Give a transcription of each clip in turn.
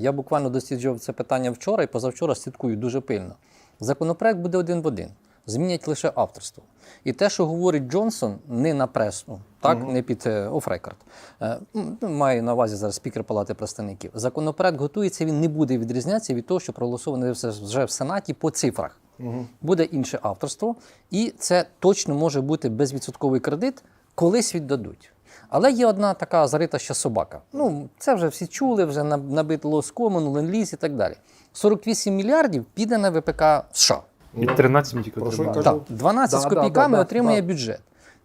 Я буквально досліджував це питання вчора і позавчора слідкую дуже пильно. Законопроект буде один в один. Змінять лише авторство. І те, що говорить Джонсон, не на пресу, так, не під оф-рекорд. Має на увазі зараз спікер Палати представників. Законопроект готується, він не буде відрізнятися від того, що проголосовано вже в Сенаті по цифрах. Буде інше авторство, і це точно може бути безвідсотковий кредит, колись віддадуть. Але є одна така зарита ще собака. Ну, це вже всі чули, вже наб- набито лоскомон, ленд-ліз і так далі. 48 мільярдів піде на ВПК США. І 13 тільки Про що й отримали. кажу. Так, 12 Да, з копійками да, да, отримує да. бюджет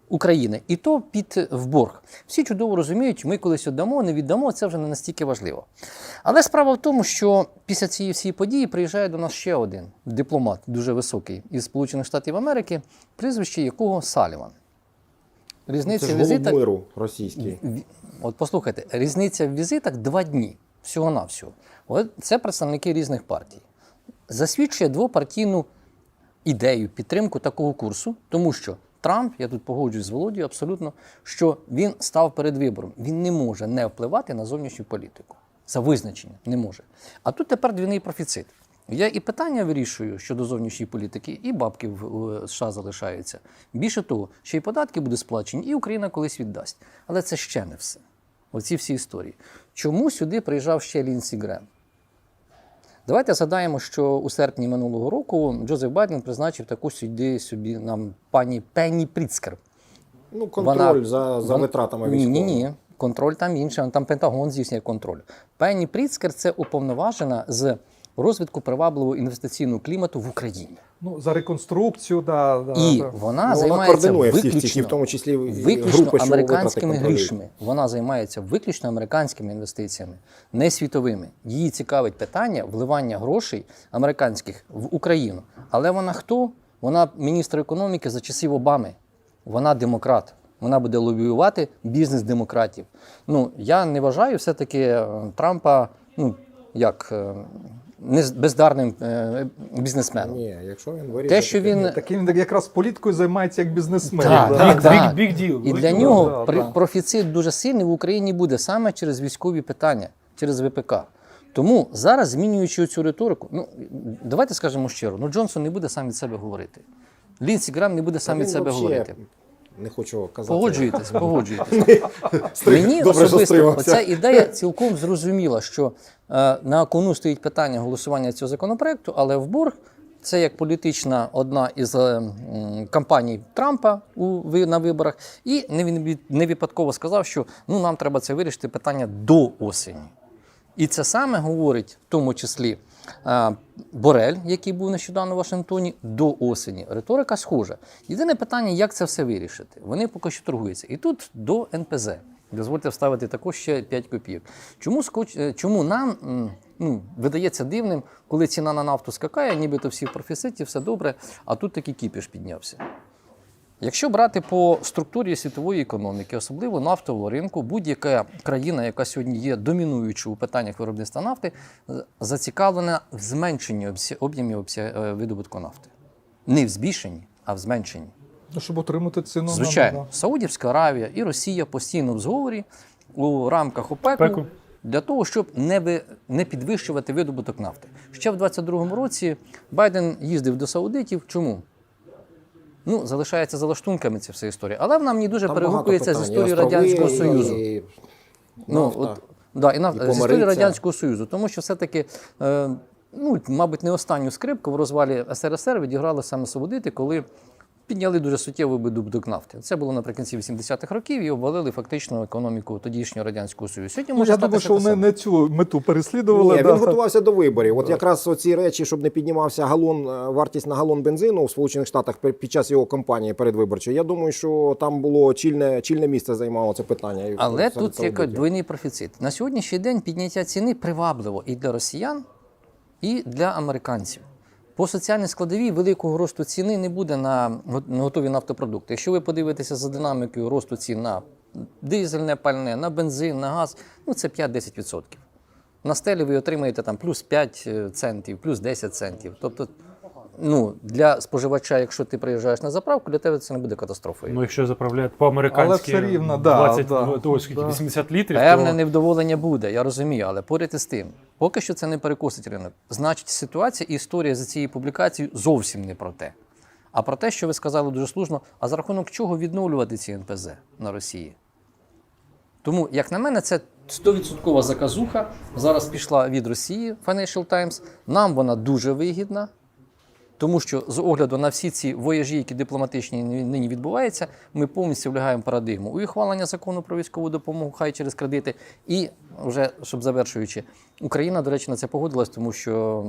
України. І то під в борг. Всі чудово розуміють, ми колись віддамо, не віддамо, це вже не настільки важливо. Але справа в тому, що після цієї всієї події приїжджає до нас ще один дипломат, дуже високий, із Сполучених Штатів Америки, прізвище якого Саліван. Різниця Це ж миру російський. От послухайте, різниця в візитах два дні всього-навсього. От це представники різних партій. Засвідчує двопартійну ідею, підтримку такого курсу, тому що Трамп, я тут погоджуюсь з Володією абсолютно, що він став перед вибором. Він не може не впливати на зовнішню політику. За визначення не може. А тут тепер двійний профіцит. Я і питання вирішую щодо зовнішньої політики, і бабки в США залишаються. Більше того, ще й податки будуть сплачені, і Україна колись віддасть. Але це ще не все. Оці всі історії. Чому сюди приїжджав ще Лінсі Грем? Давайте згадаємо, що у серпні минулого року Джозеф Байден призначив таку сюди собі нам пані Пенні Пріцкер. Ну, контроль Вона- за, за витратами Ні, ні, ні. Контроль там інший, там Пентагон здійснює контроль. Пенні Пріцкер це уповноважена з розвитку привабливого інвестиційного клімату в Україні. Ну, за реконструкцію, да, да, І да. вона Ну, займається координує всіх виключно, цих, в тому числі виключно групи, американськими грішми. Вона займається виключно американськими інвестиціями, не світовими. Її цікавить питання вливання грошей американських в Україну. Але вона хто? Вона міністр економіки за часів Обами. Вона демократ. Вона буде лобіювати бізнес демократів. Ну я не вважаю все-таки е, Трампа, ну як е, не з- бездарним е, бізнесменом. Ні, якщо він вирішить... Те, що він Так він якраз політикою займається як бізнесмен. Так, да. так, Big- так. big- big deal. І для нього да, при- да. профіцит дуже сильний в Україні буде саме через військові питання, через ВПК. Тому зараз, змінюючи цю риторику, ну давайте скажемо щиро, ну Джонсон не буде сам від себе говорити. Лінсі Грам не буде сам від себе говорити. Не хочу казати. Погоджуєтесь, погоджуєтесь. Мені особисто оця ідея цілком зрозуміла, що на кону стоїть питання голосування цього законопроекту, але в борг це як політична одна із е, кампаній Трампа у на виборах, і не він не випадково сказав, що ну нам треба це вирішити питання до осені. І це саме говорить в тому числі е, Борель, який був нещодавно в Вашингтоні, до осені. Риторика схожа. Єдине питання, як це все вирішити. Вони поки що торгуються. І тут до НПЗ. Дозвольте вставити також ще 5 копійок. Чому, скоч... е, чому нам ну, видається дивним, коли ціна на нафту скакає, нібито всі в профіциті, все добре, а тут такий кіпіш піднявся. Якщо брати по структурі світової економіки, особливо нафтового ринку, будь-яка країна, яка сьогодні є домінуючою у питаннях виробництва нафти, зацікавлена в зменшенні об'ємів е, видобутку нафти. Не в збільшенні, а в зменшенні. Ну, щоб отримати ціну. Звичайно, на- Саудівська Аравія і Росія постійно в зговорі у рамках ОПЕКу ОПЕКу. для того, щоб не, ви, не підвищувати видобуток нафти. Ще в 22-му році Байден їздив до Саудитів. Чому? Ну, залишається за лаштунками ця вся історія. Але вона мені дуже Там перегукується з історією Радянського і- Союзу. і Ну, нафта. от, да, і, на, і з історії. Радянського Союзу, тому що все-таки, е, ну, мабуть, не останню скрипку в розвалі СРСР відіграли саме Саудити, коли підняли дуже суттєвий видобуток нафти. Це було наприкінці 80-х років і обвалили фактично економіку тодішнього Радянського Союзу. Сьогодні Ну, може я думаю, що вони саме. не цю мету переслідували. Ні, да. він готувався до виборів. От якраз оці речі, щоб не піднімався галон, е, вартість на галон бензину в Сполучених Штатах під час його кампанії передвиборчої. Я думаю, що там було чільне, чільне місце займало це питання. Але тут є саудитів. двойний профіцит. На сьогоднішній день підняття ціни привабливо і для росіян, і для американців. По соціальній складовій великого росту ціни не буде на готові нафтопродукти. Якщо ви подивитеся за динамікою росту цін на дизельне пальне, на бензин, на газ, ну це 5-10%. На стелі ви отримаєте там плюс 5 центів, плюс 10 центів. Тобто ну, для споживача, якщо ти приїжджаєш на заправку, для тебе це не буде катастрофою. Ну, якщо заправляють по-американськи Але все рівно, да, 20, да, ось скільки, да. 80 літрів, Певне то невдоволення буде, я розумію, але поряд із тим, поки що це не перекосить ринок. Значить, ситуація і історія за цією публікацією зовсім не про те. А про те, що ви сказали дуже слушно, а за рахунок чого відновлювати ці НПЗ на Росії? Тому, як на мене, це 100% заказуха. Зараз пішла від Росії Financial Times. Нам вона дуже вигідна. Тому що з огляду на всі ці вояжі, які дипломатичні нині відбуваються, ми повністю влягаємо парадигму у ухвалення закону про військову допомогу, хай через кредити. І вже щоб завершуючи, Україна, до речі, на це погодилась, тому що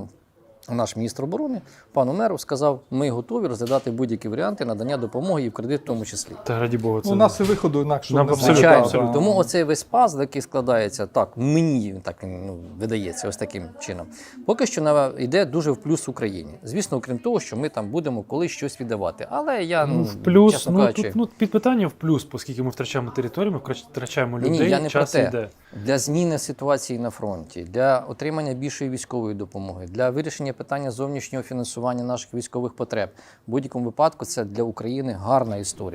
наш міністр оборони, пан Умеров, сказав, ми готові розглядати будь-які варіанти надання допомоги і в кредит в тому числі. та раді Богу, це Ну, у нас і виходу інакшого Нам Звичайно, абсолютно. тому оцей весь пазл, який складається, так мені він так ну, видається, ось таким чином. Поки що на йде дуже в плюс Україні. Звісно, окрім того, що ми там будемо колись щось віддавати. Але я Ну, ну, в плюс, чесно ну, кажучи, тут, ну, під питання в плюс, оскільки ми втрачаємо територію, ми втрачаємо людей, ні, ні, я не про час те. йде. Для зміни ситуації на фронті, для отримання більшої військової допомоги, для вирішення питання зовнішнього фінансування наших військових потреб. В будь-якому випадку це для України гарна історія.